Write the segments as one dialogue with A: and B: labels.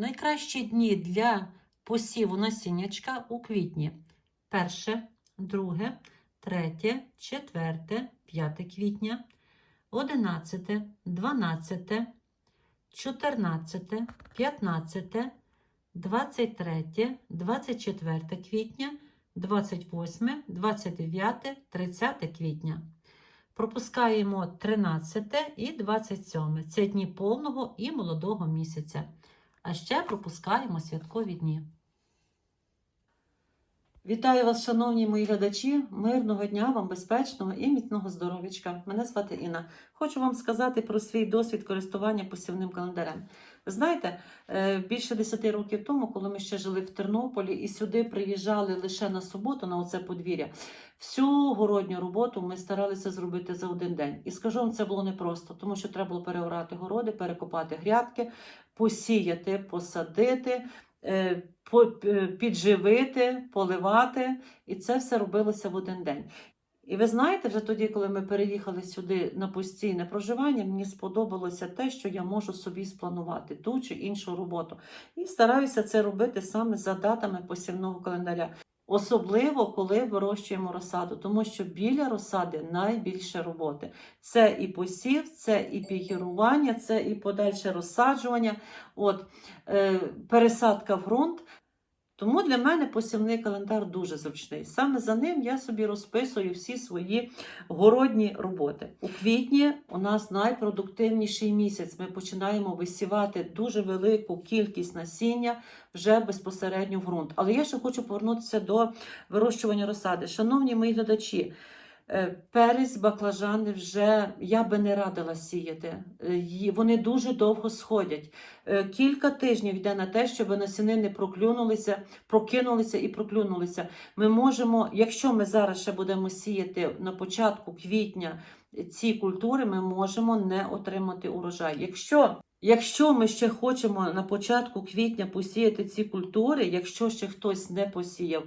A: Найкращі дні для посіву насіннячка у квітні. Перше, друге, третє, четверте, п'яте квітня, одинадцяте, дванадцяте, чотирнадцяте, п'ятнадцяте, двадцять третє, двадцять четверте квітня, двадцять восьме, двадцять дев'яте, тридцяте квітня. Пропускаємо 13 і 27. Це дні повного і молодого місяця. А ще пропускаємо святкові дні. Вітаю вас, шановні мої глядачі. Мирного дня вам, безпечного і міцного здоров'ячка. Мене звати Інна. Хочу вам сказати про свій досвід користування посівним календарем. Знаєте, е, більше 10 років тому, коли ми ще жили в Тернополі і сюди приїжджали лише на суботу на оце подвір'я, всю городню роботу ми старалися зробити за один день. І скажу вам, це було непросто, тому що треба було переорати городи, перекопати грядки, посіяти, посадити. е, е, Підживити, поливати, і це все робилося в один день. І ви знаєте, вже тоді, коли ми переїхали сюди на постійне проживання, мені сподобалося те, що я можу собі спланувати ту чи іншу роботу. І стараюся це робити саме за датами посівного календаря. Особливо, коли вирощуємо розсаду, тому що біля розсади найбільше роботи. Це і посів, це і пігірування, це і подальше розсаджування, от, е, пересадка в ґрунт. Тому для мене посівний календар дуже зручний. Саме за ним я собі розписую всі свої городні роботи. У квітні у нас найпродуктивніший місяць. Ми починаємо висівати дуже велику кількість насіння вже безпосередньо в ґрунт. Але я ще хочу повернутися до вирощування розсади. Шановні мої глядачі. Е, Перець, баклажани вже я би не радила сіяти. Е, Вони дуже довго сходять. Е, Кілька тижнів йде на те, щоб насінини проклюнулися, прокинулися і проклюнулися. Ми можемо, якщо ми зараз ще будемо сіяти на початку квітня ці культури, ми можемо не отримати урожай. Якщо Якщо ми ще хочемо на початку квітня посіяти ці культури, якщо ще хтось не посіяв,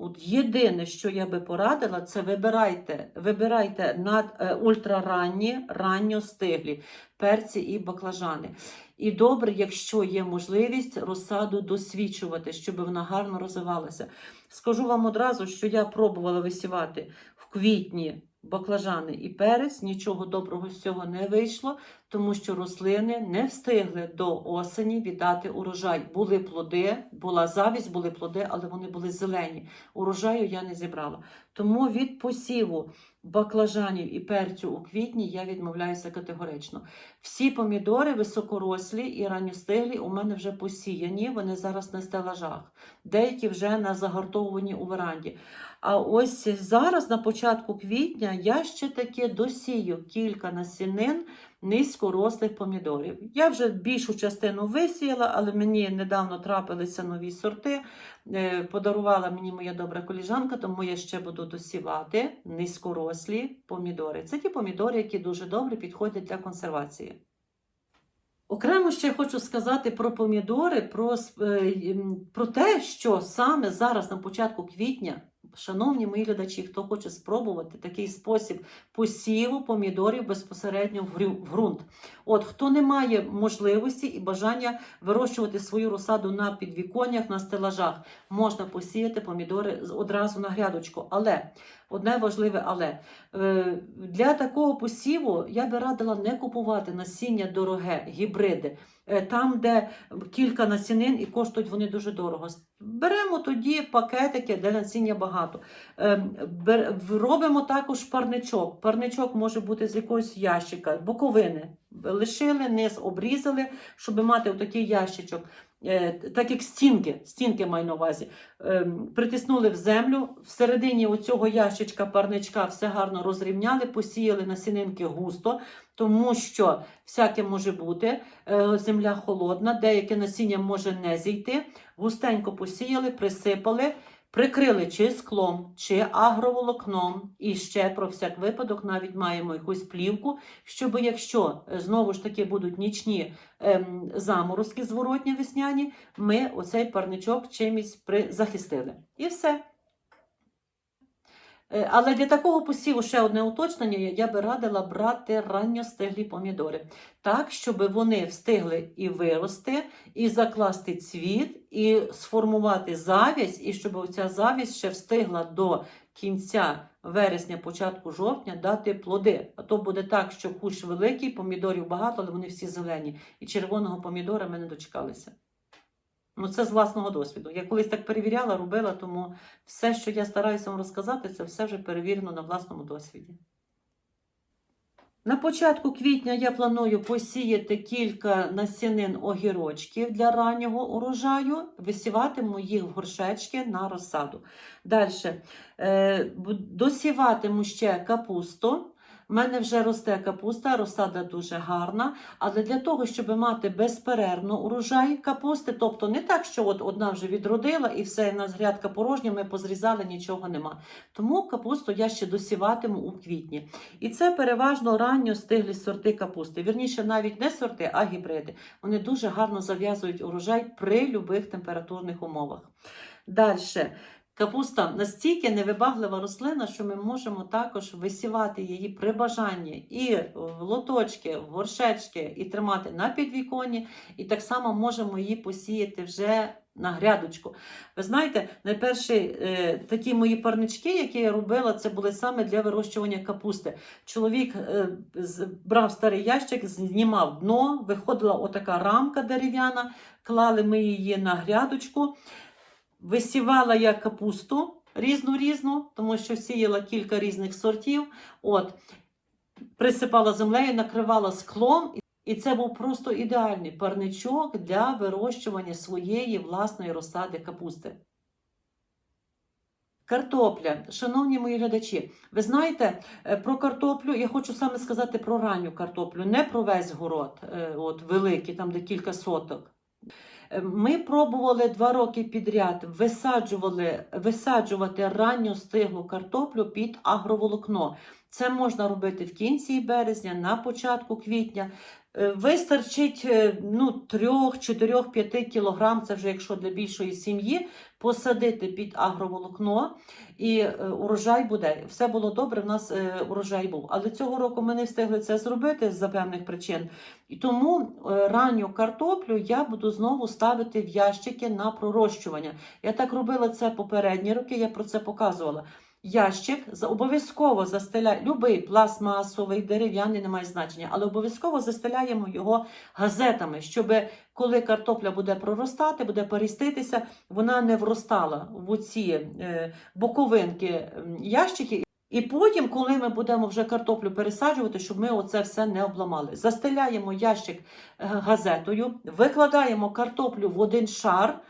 A: от єдине, що я би порадила, це вибирайте, вибирайте над е, ультраранні, ранньостиглі перці і баклажани. І добре, якщо є можливість розсаду досвідчувати, щоб вона гарно розвивалася. Скажу вам одразу, що я пробувала висівати в квітні баклажани і перець, нічого доброго з цього не вийшло, тому що рослини не встигли до осені віддати урожай. Були плоди, була завість, були плоди, але вони були зелені. Урожаю я не зібрала. Тому від посіву баклажанів і перцю у квітні я відмовляюся категорично. Всі помідори високорослі і ранньостиглі у мене вже посіяні, вони зараз на стелажах, деякі вже на загартовуванні у веранді. А ось зараз, на початку квітня, я ще таки досію кілька насінин низькорослих помідорів. Я вже більшу частину висіяла, але мені недавно трапилися нові сорти. Е, Подарувала мені моя добра коліжанка, тому я ще буду досівати низькорослі помідори. Це ті помідори, які дуже добре підходять для консервації. Окремо ще хочу сказати про помідори, про, е, про те, що саме зараз на початку квітня, шановні мої глядачі, хто хоче спробувати такий спосіб посіву помідорів безпосередньо в ґрунт. От хто не має можливості і бажання вирощувати свою розсаду на підвіконнях, на стелажах, можна посіяти помідори одразу на грядочку. Але одне важливе але Е, для такого посіву я би радила не купувати насіння дороге, гібриди. Е, Там, де кілька насінин і коштують вони дуже дорого. Беремо тоді пакетики, де насіння багато. Е, Робимо також парничок. Парничок може бути з якогось ящика, боковини. Лишили, низ обрізали, щоб мати отакий ящичок. Е, Так як стінки, стінки маю на увазі. Ем, Притиснули в землю, всередині оцього ящичка парничка все гарно розрівняли, посіяли насінинки густо, тому що всяке може бути. Е, Земля холодна, деяке насіння може не зійти. Густенько посіяли, присипали, прикрили чи склом, чи агроволокном. І ще про всяк випадок навіть маємо якусь плівку, щоб якщо е, знову ж таки будуть нічні ем, заморозки зворотні весняні, ми оцей парничок чимось при... захистили. І все. Е, Але для такого посіву ще одне уточнення, я би радила брати ранньостиглі помідори, так, щоб вони встигли і вирости, і закласти цвіт, і сформувати завість, і щоб ця завість ще встигла до кінця вересня, початку жовтня дати плоди. А то буде так, що кущ великий, помідорів багато, але вони всі зелені. І червоного помідора ми не дочекалися. Ну, це з власного досвіду. Я колись так перевіряла, робила, тому все, що я стараюся вам розказати, це все вже перевірено на власному досвіді. На початку квітня я планую посіяти кілька насінин огірочків для раннього урожаю, висіватиму їх в горшечки на розсаду. Далі досіватиму ще капусту. У мене вже росте капуста, розсада дуже гарна. Але для того, щоб мати безперервно урожай капусти, тобто не так, що от одна вже відродила і все, в нас грядка порожня, ми позрізали, нічого нема. Тому капусту я ще досіватиму у квітні. І це переважно ранньо стиглі сорти капусти. Вірніше, навіть не сорти, а гібриди. Вони дуже гарно зав'язують урожай при любих температурних умовах. Далі. Капуста настільки невибаглива рослина, що ми можемо також висівати її при бажанні і в лоточки, в горшечки, і тримати на підвіконні, і так само можемо її посіяти вже на грядочку. Ви знаєте, найперші е, такі мої парнички, які я робила, це були саме для вирощування капусти. Чоловік е, брав старий ящик, знімав дно, виходила отака рамка дерев'яна, клали ми її на грядочку. Висівала я капусту різну різну, тому що сіяла кілька різних сортів. От, присипала землею, накривала склом, і це був просто ідеальний парничок для вирощування своєї власної розсади капусти. Картопля, шановні мої глядачі, ви знаєте, е, про картоплю я хочу саме сказати про ранню картоплю, не про весь город, е, от великий, там де кілька соток. Ми пробували два роки підряд висаджували, висаджувати ранню стиглу картоплю під агроволокно. Це можна робити в кінці березня, на початку квітня. Е, Вистачить е, ну, 3, 4, 5 кілограм, це вже якщо для більшої сім'ї, посадити під агроволокно і е, урожай буде. Все було добре, в нас урожай був. Але цього року ми не встигли це зробити з-за певних причин. І тому ранню картоплю я буду знову ставити в ящики на пророщування. Я так робила це попередні роки, я про це показувала. Ящик обов'язково застеляє, любий пластмасовий, дерев'яний, не має значення, але обов'язково застеляємо його газетами, щоб коли картопля буде проростати, буде періститися, вона не вростала в оці е, боковинки ящики. І потім, коли ми будемо вже картоплю пересаджувати, щоб ми оце все не обламали. Застеляємо ящик е, газетою, викладаємо картоплю в один шар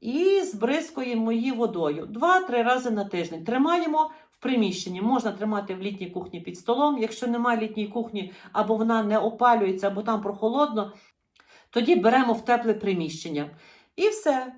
A: і збризкуємо її водою два-три рази на тиждень. Тримаємо в приміщенні. Можна тримати в літній кухні під столом. Якщо немає літньої кухні, або вона не опалюється, або там прохолодно, тоді беремо в тепле приміщення. І все.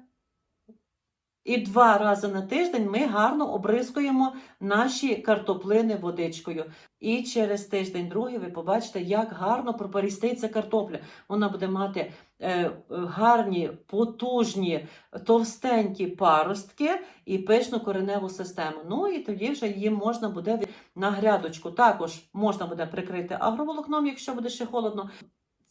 A: І два рази на тиждень ми гарно обрискуємо наші картоплини водичкою. І через тиждень другий ви побачите, як гарно пропаріститься картопля. Вона буде мати е, гарні, потужні, товстенькі паростки і пишну кореневу систему. Ну і тоді вже її можна буде на грядочку. Також можна буде прикрити агроволокном, якщо буде ще холодно.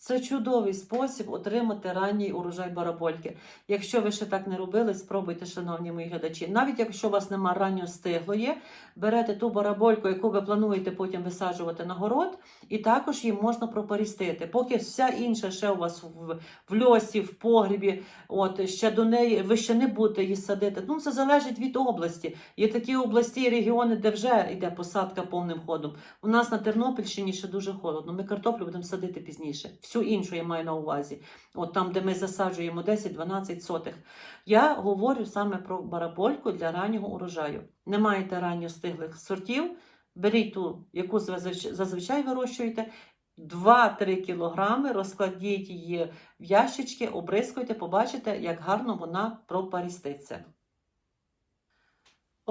A: Це чудовий спосіб отримати ранній урожай барабольки. Якщо ви ще так не робили, спробуйте, шановні мої глядачі. Навіть якщо у вас нема ранньо стиглої, берете ту барабольку, яку ви плануєте потім висаджувати на город, і також її можна пропарістити. Поки вся інша ще у вас в, в льосі, в погрібі, от ще до неї ви ще не будете її садити. Ну це залежить від області. Є такі області і регіони, де вже йде посадка повним ходом. У нас на Тернопільщині ще дуже холодно. Ми картоплю будемо садити пізніше. Всю іншу я маю на увазі. От там, де ми засаджуємо 10-12 сотих. Я говорю саме про барабольку для раннього урожаю. Не маєте ранньо стиглих сортів, беріть ту, яку зазвичай вирощуєте. 2-3 кілограми, розкладіть її в ящички, обрискуйте, побачите, як гарно вона пропаріститься.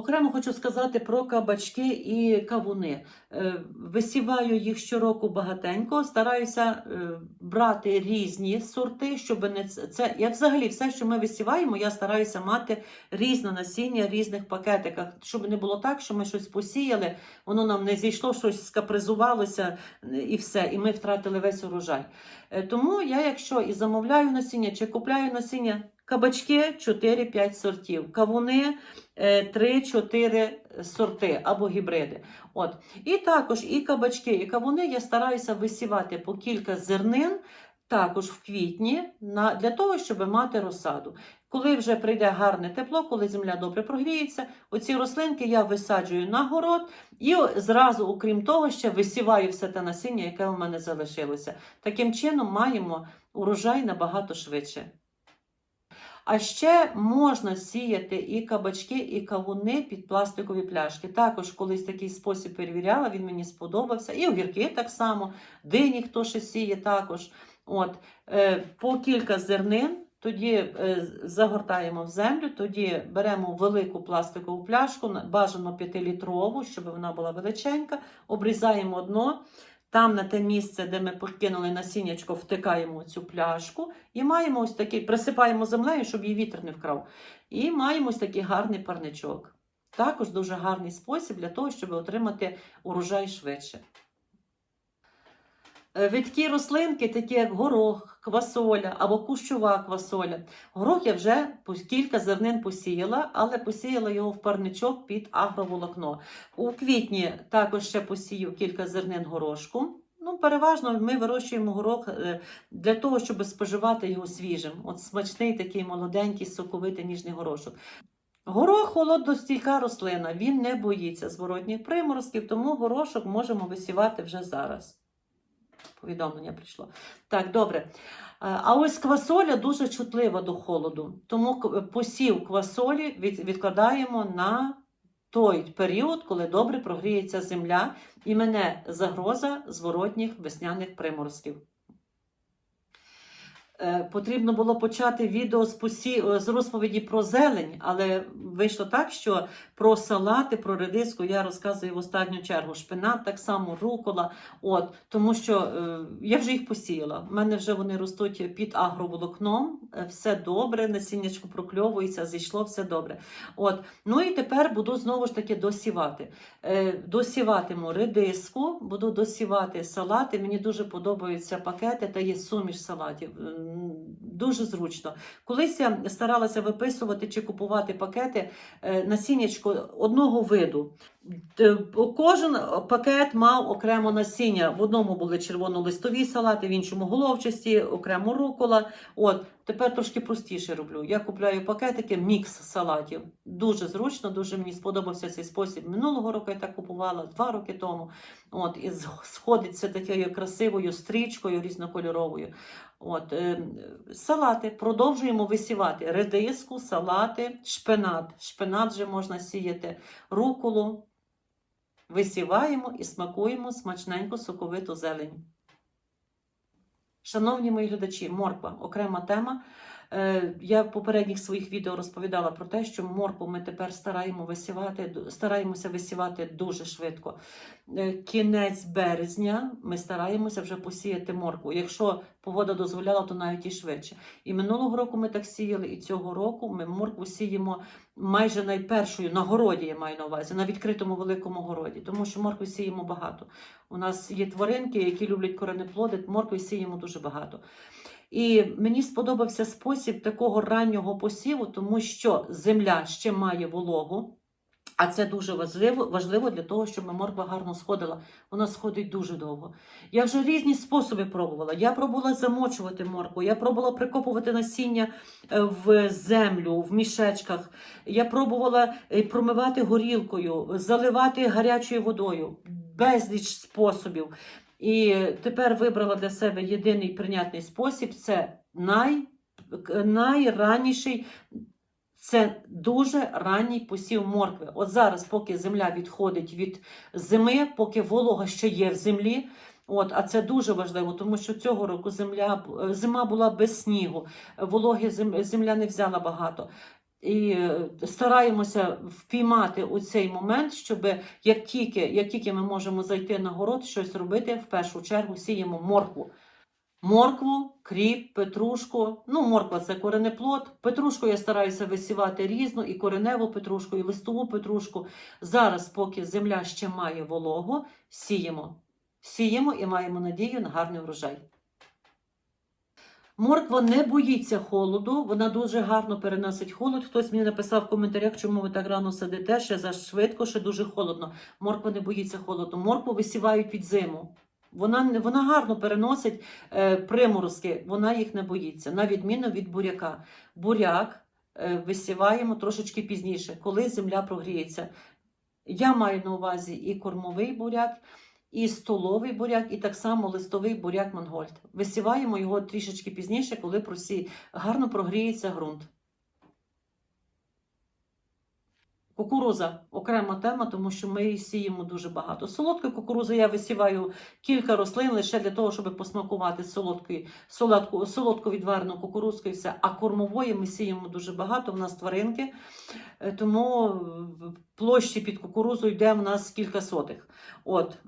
A: Окремо хочу сказати про кабачки і кавуни. Е, Висіваю їх щороку багатенько, стараюся е, брати різні сорти, щоб не це. Я взагалі все, що ми висіваємо, я стараюся мати різне насіння в різних пакетиках, щоб не було так, що ми щось посіяли, воно нам не зійшло, щось скапризувалося е, і все, і ми втратили весь урожай. Тому я, якщо і замовляю насіння, чи купляю насіння, кабачки 4-5 сортів, кавуни е, 3-4 сорти або гібриди. От. І також і кабачки, і кавуни я стараюся висівати по кілька зернин. Також в квітні на, для того, щоб мати розсаду. Коли вже прийде гарне тепло, коли земля добре прогріється, оці рослинки я висаджую на город і зразу, окрім того, ще висіваю все те насіння, яке у мене залишилося. Таким чином маємо урожай набагато швидше. А ще можна сіяти і кабачки, і кавуни під пластикові пляшки. Також колись такий спосіб перевіряла, він мені сподобався. І огірки так само, дині хто ще сіє також. От, е, по кілька зернин, тоді е, загортаємо в землю, тоді беремо велику пластикову пляшку, бажано 5-літрову, щоб вона була величенька, обрізаємо дно. Там на те місце, де ми покинули насіннячко, втикаємо цю пляшку і маємо ось такий, присипаємо землею, щоб її вітер не вкрав. І маємо ось такий гарний парничок. Також дуже гарний спосіб для того, щоб отримати урожай швидше. Е, Видкі рослинки, такі як горох, квасоля або кущова квасоля. Горох я вже кілька зернин посіяла, але посіяла його в парничок під агроволокно. У квітні також ще посію кілька зернин горошку. Ну, переважно ми вирощуємо горох е, для того, щоб споживати його свіжим. От смачний такий молоденький, соковитий ніжний горошок. Горох холодостійка рослина, він не боїться зворотніх приморозків, тому горошок можемо висівати вже зараз. Повідомлення прийшло. Так, добре. Е, А ось квасоля дуже чутлива до холоду, тому посів квасолі відкладаємо на той період, коли добре прогріється земля і мене загроза зворотніх весняних приморозків. Е, Потрібно було почати відео з, посі... з розповіді про зелень, але вийшло так, що про салати, про редиску я розказую в останню чергу. Шпинат так само, рукола. От, тому що е, я вже їх посіяла. У мене вже вони ростуть під агроволокном, е, все добре, насіннячко прокльовується, зійшло все добре. От, ну і тепер буду знову ж таки досівати. Е, досіватиму редиску, буду досівати салати. Мені дуже подобаються пакети та є суміш салатів. Дуже зручно. Колись я старалася виписувати чи купувати пакети е, насіннячко одного виду. Кожен пакет мав окремо насіння. В одному були червонолистові салати, в іншому головчасті, окремо рукола. От тепер трошки простіше роблю. Я купляю пакетики, мікс салатів. Дуже зручно, дуже мені сподобався цей спосіб. Минулого року я так купувала, два роки тому. От і сходиться такою красивою стрічкою різнокольоровою. От, е, салати продовжуємо висівати редиску, салати, шпинат. Шпинат вже можна сіяти, руколу. Висіваємо і смакуємо смачненьку соковиту зелень. Шановні мої глядачі, морква окрема тема. Е, Я в попередніх своїх відео розповідала про те, що моркву ми тепер стараємо висівати, стараємося висівати дуже швидко. Е, Кінець березня ми стараємося вже посіяти моркву. Якщо погода дозволяла, то навіть і швидше. І минулого року ми так сіяли, і цього року ми моркву сіємо майже найпершою на городі, я маю на увазі, на відкритому великому городі, тому що моркви сіємо багато. У нас є тваринки, які люблять коренеплоди, моркви сіємо дуже багато. І мені сподобався спосіб такого раннього посіву, тому що земля ще має вологу, а це дуже важливо, важливо для того, щоб морква гарно сходила. Вона сходить дуже довго. Я вже різні способи пробувала. Я пробувала замочувати моркву, я пробувала прикопувати насіння е, в землю, в мішечках. Я пробувала е, промивати горілкою, заливати гарячою водою. Безліч способів. І тепер вибрала для себе єдиний прийнятний спосіб це най, найранніший. Це дуже ранній посів моркви. От зараз, поки земля відходить від зими, поки волога ще є в землі. От, а це дуже важливо, тому що цього року земля, зима була без снігу, вологи зем- земля не взяла багато. І е, стараємося впіймати у цей момент, щоб як тільки, як тільки ми можемо зайти на город, щось робити, в першу чергу сіємо моркву. Моркву, кріп, петрушку. Ну, морква це коренеплод. Петрушку я стараюся висівати різну, і кореневу петрушку, і листову петрушку. Зараз, поки земля ще має вологу, сіємо. Сіємо і маємо надію на гарний врожай. Морква не боїться холоду, вона дуже гарно переносить холод. Хтось мені написав в коментарях, чому ви так рано сидите, ще за швидко, ще дуже холодно. Морква не боїться холоду. Моркву висівають під зиму. Вона, вона гарно переносить е, приморозки, вона їх не боїться, на відміну від буряка. Буряк е, висіваємо трошечки пізніше, коли земля прогріється. Я маю на увазі і кормовий буряк, і столовий буряк, і так само листовий буряк Монгольд. Висіваємо його трішечки пізніше, коли просі... гарно прогріється ґрунт. Кукуруза окрема тема, тому що ми її сіємо дуже багато. Солодкої кукурузи я висіваю кілька рослин лише для того, щоб посмакувати солодкою, солодку, солодко відварену кукурузку і все. А кормової ми сіємо дуже багато. У нас тваринки, е, тому площі під кукурузу йде в нас кілька сотих. От.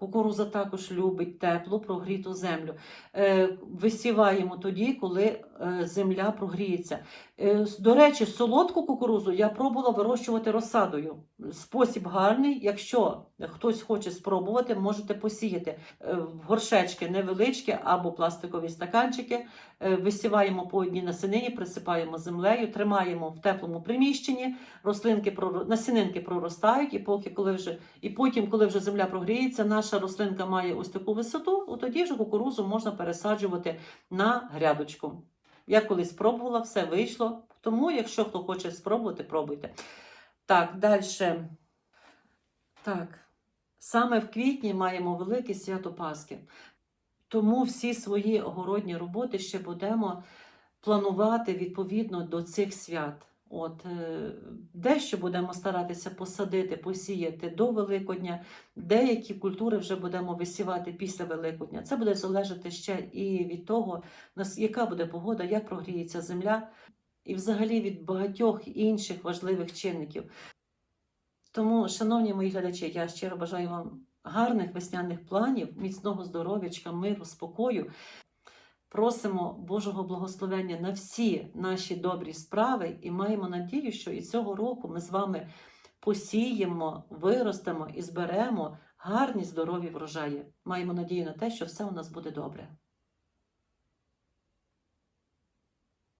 A: Кукуруза також любить теплу, прогріту землю. Е, висіваємо тоді, коли земля прогріється. Е, до речі, солодку кукурузу я пробувала вирощувати розсадою. Спосіб гарний. Якщо хтось хоче спробувати, можете посіяти Е, в горшечки невеличкі або пластикові стаканчики. Е, Висіваємо по одній насенині, присипаємо землею, тримаємо в теплому приміщенні. Рослинки насінинки проростають, і поки коли вже і потім, коли вже земля прогріється, наша рослинка має ось таку висоту, от тоді вже кукурузу можна пересаджувати на грядочку. Я колись спробувала, все вийшло. Тому, якщо хто хоче спробувати, пробуйте. Так, далі. Так, саме в квітні маємо велике свято Пасхи. Тому всі свої огородні роботи ще будемо планувати відповідно до цих свят. От е, дещо будемо старатися посадити, посіяти до Великодня, деякі культури вже будемо висівати після Великодня. Це буде залежати ще і від того, яка буде погода, як прогріється земля, і взагалі від багатьох інших важливих чинників. Тому, шановні мої глядачі, я щиро бажаю вам гарних весняних планів, міцного здоров'ячка, миру, спокою. Просимо Божого благословення на всі наші добрі справи і маємо надію, що і цього року ми з вами посіємо, виростемо і зберемо гарні здорові врожаї. Маємо надію на те, що все у нас буде добре.